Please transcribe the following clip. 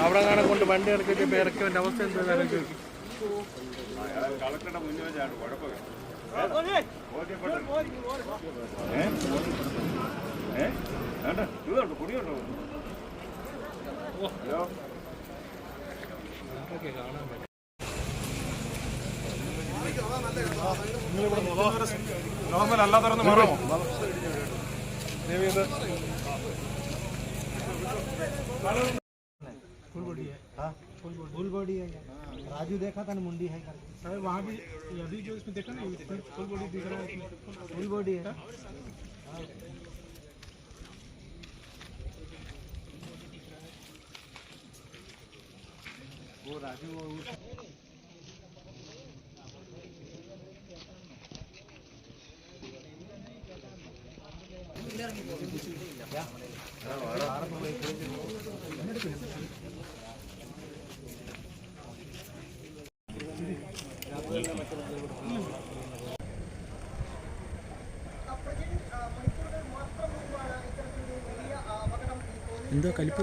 അവിടെ കാണാൻ കൊണ്ട് വണ്ടി ഇറക്കിയിട്ട് ഇപ്പൊ ഇറക്കിയവന്റെ അവസ്ഥ എന്താ ആലോചിച്ച് നോക്കി കളക്ടറുടെ മുന്നിൽ വെച്ചാണ് കുഴപ്പമില്ല ഏ വേണ്ട ഇതുണ്ട് കുടിയുണ്ടോ ഹലോ നോർമൽ അല്ലാത്തവരൊന്ന് മാറാമോ फुल बॉडी है राजू देखा था ना मुंडी है करके। वहाँ भी अभी जो इसमें देखा ना फुल बॉडी दिख रहा है फुल बॉडी है। എന്തോ കലിപ്പ്